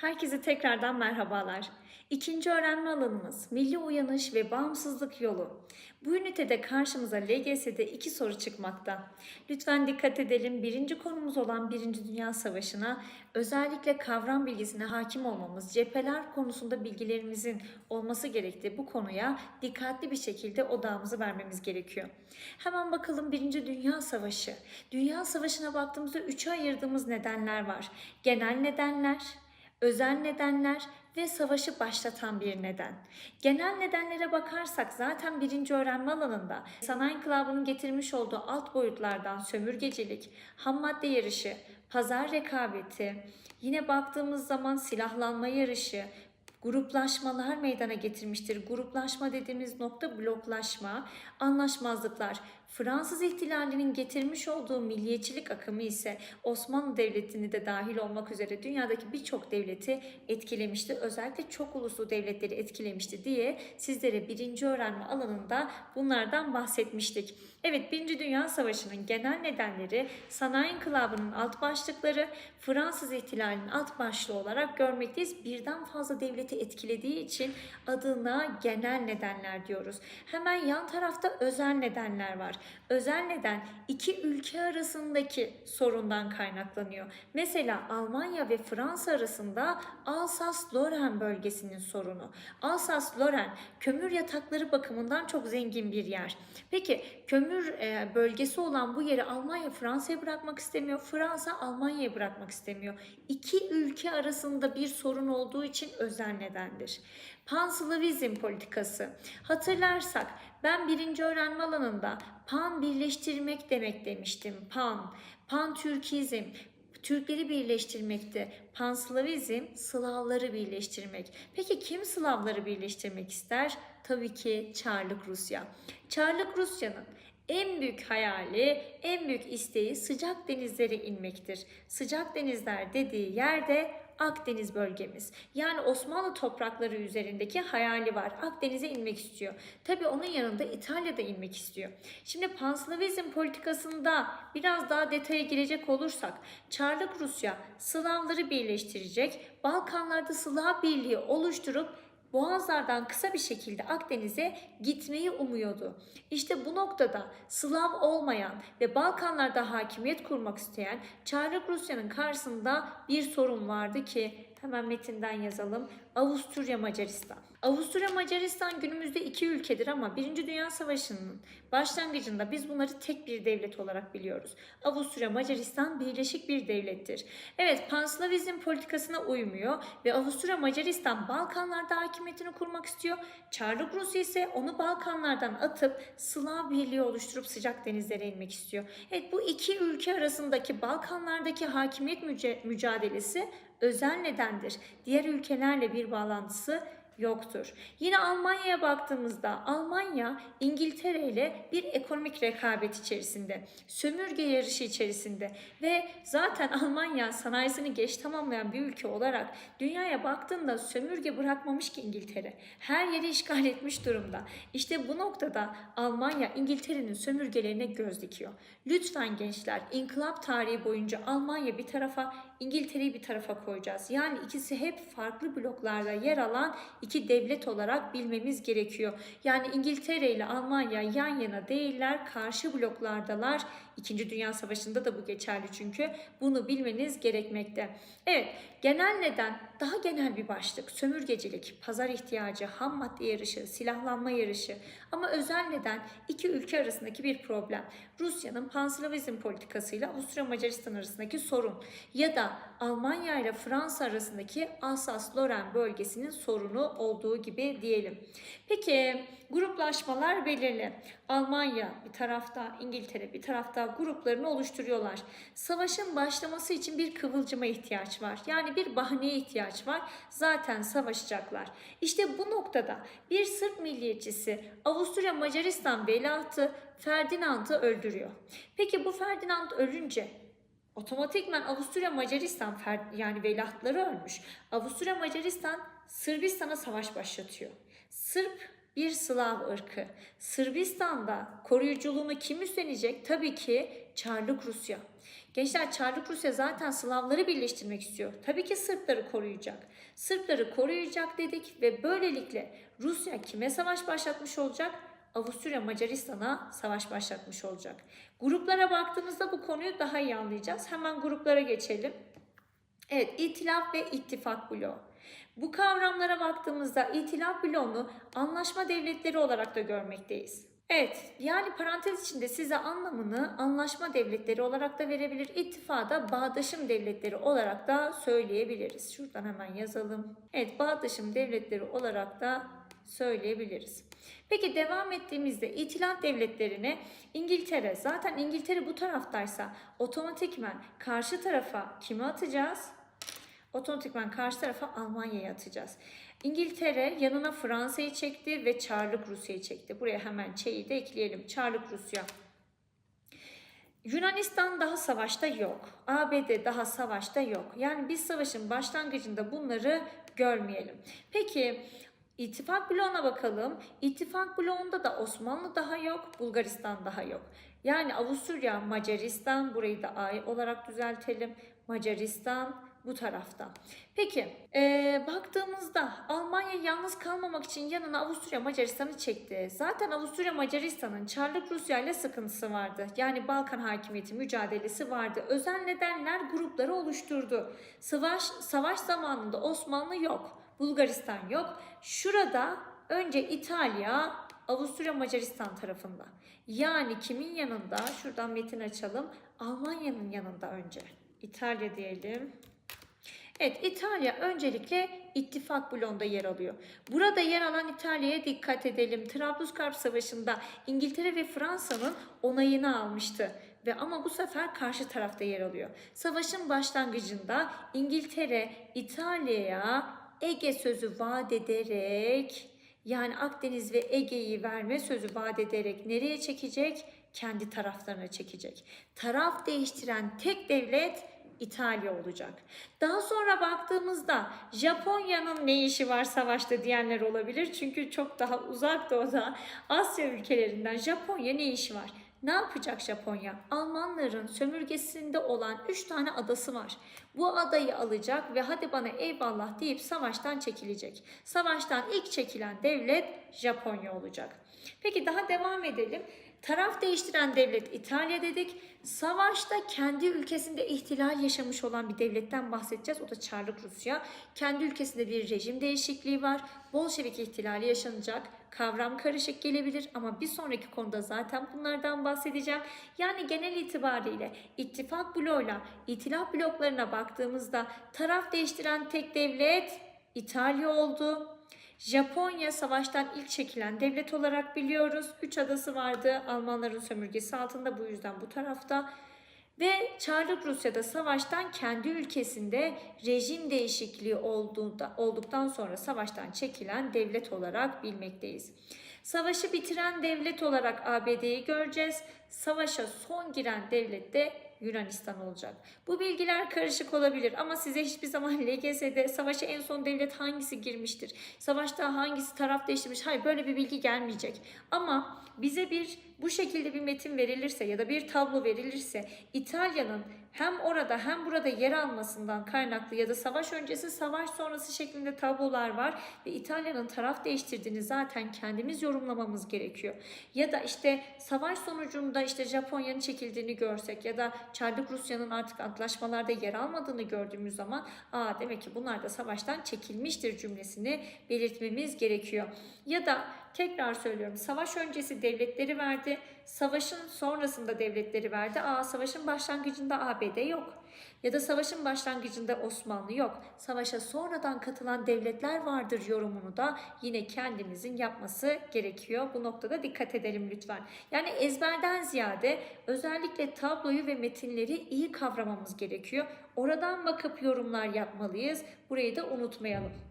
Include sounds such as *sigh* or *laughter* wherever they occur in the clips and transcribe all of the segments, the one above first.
Herkese tekrardan merhabalar. İkinci öğrenme alanımız Milli Uyanış ve Bağımsızlık Yolu. Bu ünitede karşımıza LGS'de iki soru çıkmakta. Lütfen dikkat edelim. Birinci konumuz olan Birinci Dünya Savaşı'na özellikle kavram bilgisine hakim olmamız, cepheler konusunda bilgilerimizin olması gerektiği bu konuya dikkatli bir şekilde odağımızı vermemiz gerekiyor. Hemen bakalım Birinci Dünya Savaşı. Dünya Savaşı'na baktığımızda üçe ayırdığımız nedenler var. Genel nedenler, özel nedenler ve savaşı başlatan bir neden. Genel nedenlere bakarsak zaten birinci öğrenme alanında sanayi inkılabının getirmiş olduğu alt boyutlardan sömürgecilik, ham madde yarışı, pazar rekabeti, yine baktığımız zaman silahlanma yarışı, gruplaşmalar meydana getirmiştir. Gruplaşma dediğimiz nokta bloklaşma, anlaşmazlıklar. Fransız ihtilalinin getirmiş olduğu milliyetçilik akımı ise Osmanlı Devleti'ni de dahil olmak üzere dünyadaki birçok devleti etkilemişti. Özellikle çok uluslu devletleri etkilemişti diye sizlere birinci öğrenme alanında bunlardan bahsetmiştik. Evet Birinci Dünya Savaşı'nın genel nedenleri sanayi inkılabının alt başlıkları Fransız ihtilalinin alt başlığı olarak görmekteyiz. Birden fazla devleti etkilediği için adına genel nedenler diyoruz. Hemen yan tarafta özel nedenler var. Özel neden iki ülke arasındaki sorundan kaynaklanıyor. Mesela Almanya ve Fransa arasında Alsas-Lorraine bölgesinin sorunu. Alsas-Lorraine kömür yatakları bakımından çok zengin bir yer. Peki kömür e, bölgesi olan bu yeri Almanya Fransa'ya bırakmak istemiyor. Fransa Almanya'ya bırakmak istemiyor. İki ülke arasında bir sorun olduğu için özel nedendir. Panslavizm politikası. Hatırlarsak ben birinci öğrenme alanında pan birleştirmek demek demiştim. Pan, pan Türkizm, Türkleri birleştirmekte. Panslavizm Slavları birleştirmek. Peki kim Slavları birleştirmek ister? Tabii ki Çarlık Rusya. Çarlık Rusya'nın en büyük hayali, en büyük isteği sıcak denizlere inmektir. Sıcak denizler dediği yerde Akdeniz bölgemiz. Yani Osmanlı toprakları üzerindeki hayali var. Akdeniz'e inmek istiyor. Tabi onun yanında İtalya'da inmek istiyor. Şimdi Panslavizm politikasında biraz daha detaya girecek olursak Çarlık Rusya Slavları birleştirecek. Balkanlarda Slav birliği oluşturup Boğazlardan kısa bir şekilde Akdeniz'e gitmeyi umuyordu. İşte bu noktada Slav olmayan ve Balkanlarda hakimiyet kurmak isteyen Çarlık Rusya'nın karşısında bir sorun vardı ki hemen metinden yazalım. Avusturya Macaristan. Avusturya Macaristan günümüzde iki ülkedir ama Birinci Dünya Savaşı'nın başlangıcında biz bunları tek bir devlet olarak biliyoruz. Avusturya Macaristan birleşik bir devlettir. Evet Panslavizm politikasına uymuyor ve Avusturya Macaristan Balkanlarda hakimiyetini kurmak istiyor. Çarlık Rusya ise onu Balkanlardan atıp Slav birliği oluşturup sıcak denizlere inmek istiyor. Evet bu iki ülke arasındaki Balkanlardaki hakimiyet mücadelesi özel nedendir. Diğer ülkelerle bir bağlantısı yoktur. Yine Almanya'ya baktığımızda Almanya İngiltere ile bir ekonomik rekabet içerisinde, sömürge yarışı içerisinde ve zaten Almanya sanayisini geç tamamlayan bir ülke olarak dünyaya baktığında sömürge bırakmamış ki İngiltere. Her yeri işgal etmiş durumda. İşte bu noktada Almanya İngiltere'nin sömürgelerine göz dikiyor. Lütfen gençler inkılap tarihi boyunca Almanya bir tarafa İngiltere'yi bir tarafa koyacağız. Yani ikisi hep farklı bloklarda yer alan iki devlet olarak bilmemiz gerekiyor. Yani İngiltere ile Almanya yan yana değiller, karşı bloklardalar. İkinci Dünya Savaşı'nda da bu geçerli çünkü. Bunu bilmeniz gerekmekte. Evet, genel neden daha genel bir başlık. Sömürgecilik, pazar ihtiyacı, ham madde yarışı, silahlanma yarışı. Ama özel neden iki ülke arasındaki bir problem. Rusya'nın panslavizm politikasıyla Avusturya Macaristan arasındaki sorun ya da Almanya ile Fransa arasındaki Alsas-Lorraine bölgesinin sorunu olduğu gibi diyelim. Peki gruplaşmalar belirli. Almanya bir tarafta, İngiltere bir tarafta gruplarını oluşturuyorlar. Savaşın başlaması için bir kıvılcıma ihtiyaç var. Yani bir bahaneye ihtiyaç var. Zaten savaşacaklar. İşte bu noktada bir Sırp milliyetçisi Avusturya Macaristan veliahtı Ferdinand'ı öldürüyor. Peki bu Ferdinand ölünce Otomatikman Avusturya Macaristan yani veliahtları ölmüş. Avusturya Macaristan Sırbistan'a savaş başlatıyor. Sırp bir Slav ırkı. Sırbistan'da koruyuculuğunu kim üstlenecek? Tabii ki Çarlık Rusya. Gençler Çarlık Rusya zaten Slavları birleştirmek istiyor. Tabii ki Sırpları koruyacak. Sırpları koruyacak dedik ve böylelikle Rusya kime savaş başlatmış olacak? Avusturya Macaristan'a savaş başlatmış olacak. Gruplara baktığımızda bu konuyu daha iyi anlayacağız. Hemen gruplara geçelim. Evet, itilaf ve ittifak bloğu. Bu kavramlara baktığımızda itilaf bloğunu anlaşma devletleri olarak da görmekteyiz. Evet, yani parantez içinde size anlamını anlaşma devletleri olarak da verebilir. İttifada bağdaşım devletleri olarak da söyleyebiliriz. Şuradan hemen yazalım. Evet, bağdaşım devletleri olarak da söyleyebiliriz. Peki devam ettiğimizde itilaf devletlerine İngiltere, zaten İngiltere bu taraftaysa otomatikmen karşı tarafa kimi atacağız? Otomatikman karşı tarafa Almanya'yı atacağız. İngiltere yanına Fransa'yı çekti ve Çarlık Rusya'yı çekti. Buraya hemen Ç'yi de ekleyelim. Çarlık Rusya. Yunanistan daha savaşta yok. ABD daha savaşta yok. Yani biz savaşın başlangıcında bunları görmeyelim. Peki İttifak bloğuna bakalım. İttifak bloğunda da Osmanlı daha yok, Bulgaristan daha yok. Yani Avusturya, Macaristan, burayı da A olarak düzeltelim. Macaristan bu tarafta. Peki ee, baktığımızda Almanya yalnız kalmamak için yanına Avusturya Macaristan'ı çekti. Zaten Avusturya Macaristan'ın Çarlık Rusya ile sıkıntısı vardı. Yani Balkan hakimiyeti mücadelesi vardı. Özel nedenler grupları oluşturdu. Savaş savaş zamanında Osmanlı yok. Bulgaristan yok. Şurada önce İtalya, Avusturya Macaristan tarafında. Yani kimin yanında? Şuradan metin açalım. Almanya'nın yanında önce. İtalya diyelim. Evet İtalya öncelikle ittifak bloğunda yer alıyor. Burada yer alan İtalya'ya dikkat edelim. Trablusgarp Savaşı'nda İngiltere ve Fransa'nın onayını almıştı. Ve ama bu sefer karşı tarafta yer alıyor. Savaşın başlangıcında İngiltere İtalya'ya Ege sözü vaat ederek yani Akdeniz ve Ege'yi verme sözü vaat ederek nereye çekecek? Kendi taraflarına çekecek. Taraf değiştiren tek devlet İtalya olacak. Daha sonra baktığımızda Japonya'nın ne işi var savaşta diyenler olabilir. Çünkü çok daha uzak doğuda Asya ülkelerinden Japonya ne işi var? Ne yapacak Japonya? Almanların sömürgesinde olan 3 tane adası var. Bu adayı alacak ve hadi bana eyvallah deyip savaştan çekilecek. Savaştan ilk çekilen devlet Japonya olacak. Peki daha devam edelim. Taraf değiştiren devlet İtalya dedik. Savaşta kendi ülkesinde ihtilal yaşamış olan bir devletten bahsedeceğiz. O da Çarlık Rusya. Kendi ülkesinde bir rejim değişikliği var. Bolşevik ihtilali yaşanacak. Kavram karışık gelebilir ama bir sonraki konuda zaten bunlardan bahsedeceğim. Yani genel itibariyle ittifak bloğuyla itilaf bloklarına baktığımızda taraf değiştiren tek devlet İtalya oldu. Japonya savaştan ilk çekilen devlet olarak biliyoruz. Üç adası vardı Almanların sömürgesi altında bu yüzden bu tarafta. Ve Çarlık Rusya'da savaştan kendi ülkesinde rejim değişikliği olduğunda, olduktan sonra savaştan çekilen devlet olarak bilmekteyiz. Savaşı bitiren devlet olarak ABD'yi göreceğiz. Savaşa son giren devlet de Yunanistan olacak. Bu bilgiler karışık olabilir ama size hiçbir zaman *laughs* LGS'de savaşa en son devlet hangisi girmiştir? Savaşta hangisi taraf değiştirmiş? Hayır böyle bir bilgi gelmeyecek. Ama bize bir bu şekilde bir metin verilirse ya da bir tablo verilirse İtalya'nın hem orada hem burada yer almasından kaynaklı ya da savaş öncesi savaş sonrası şeklinde tablolar var ve İtalya'nın taraf değiştirdiğini zaten kendimiz yorumlamamız gerekiyor. Ya da işte savaş sonucunda işte Japonya'nın çekildiğini görsek ya da Çarlık Rusya'nın artık antlaşmalarda yer almadığını gördüğümüz zaman aa demek ki bunlar da savaştan çekilmiştir cümlesini belirtmemiz gerekiyor. Ya da tekrar söylüyorum savaş öncesi devletleri verdi. Savaşın sonrasında devletleri verdi. Aa savaşın başlangıcında ABD yok. Ya da savaşın başlangıcında Osmanlı yok. Savaşa sonradan katılan devletler vardır yorumunu da yine kendimizin yapması gerekiyor. Bu noktada dikkat edelim lütfen. Yani ezberden ziyade özellikle tabloyu ve metinleri iyi kavramamız gerekiyor. Oradan bakıp yorumlar yapmalıyız. Burayı da unutmayalım.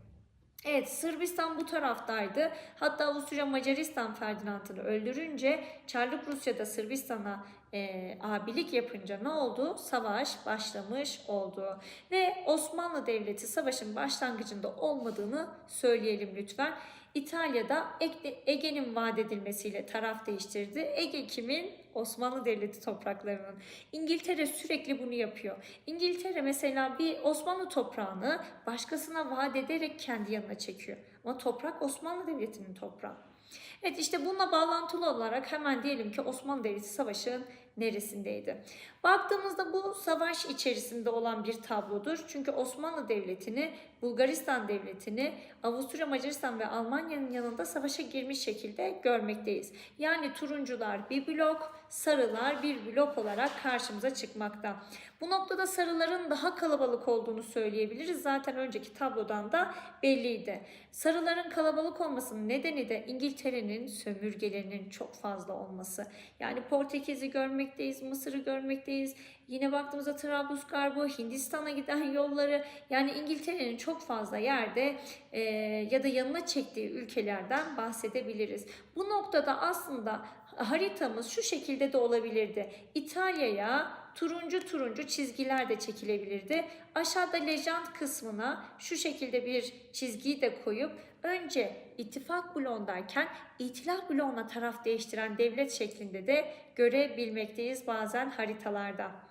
Evet Sırbistan bu taraftaydı. Hatta Avusturya Macaristan Ferdinand'ını öldürünce Çarlık Rusya'da Sırbistan'a e, abilik yapınca ne oldu? Savaş başlamış oldu. Ve Osmanlı Devleti savaşın başlangıcında olmadığını söyleyelim lütfen. İtalya'da Ege- Ege'nin vaat edilmesiyle taraf değiştirdi. Ege kimin? Osmanlı Devleti topraklarının. İngiltere sürekli bunu yapıyor. İngiltere mesela bir Osmanlı toprağını başkasına vaat ederek kendi yanına çekiyor. Ama toprak Osmanlı Devleti'nin toprağı. Evet işte bununla bağlantılı olarak hemen diyelim ki Osmanlı Devleti savaşın neresindeydi? Baktığımızda bu savaş içerisinde olan bir tablodur. Çünkü Osmanlı Devleti'ni, Bulgaristan Devleti'ni, Avusturya, Macaristan ve Almanya'nın yanında savaşa girmiş şekilde görmekteyiz. Yani turuncular bir blok, sarılar bir blok olarak karşımıza çıkmakta. Bu noktada sarıların daha kalabalık olduğunu söyleyebiliriz. Zaten önceki tablodan da belliydi. Sarıların kalabalık olmasının nedeni de İngiltere'nin sömürgelerinin çok fazla olması. Yani Portekiz'i görmekteyiz, Mısır'ı görmekteyiz. Yine baktığımızda Trablusgarp'ı, Hindistan'a giden yolları yani İngiltere'nin çok fazla yerde e, ya da yanına çektiği ülkelerden bahsedebiliriz. Bu noktada aslında haritamız şu şekilde de olabilirdi. İtalya'ya turuncu turuncu çizgiler de çekilebilirdi. Aşağıda lejant kısmına şu şekilde bir çizgiyi de koyup önce ittifak bloğundayken itilaf bloğuna taraf değiştiren devlet şeklinde de görebilmekteyiz bazen haritalarda.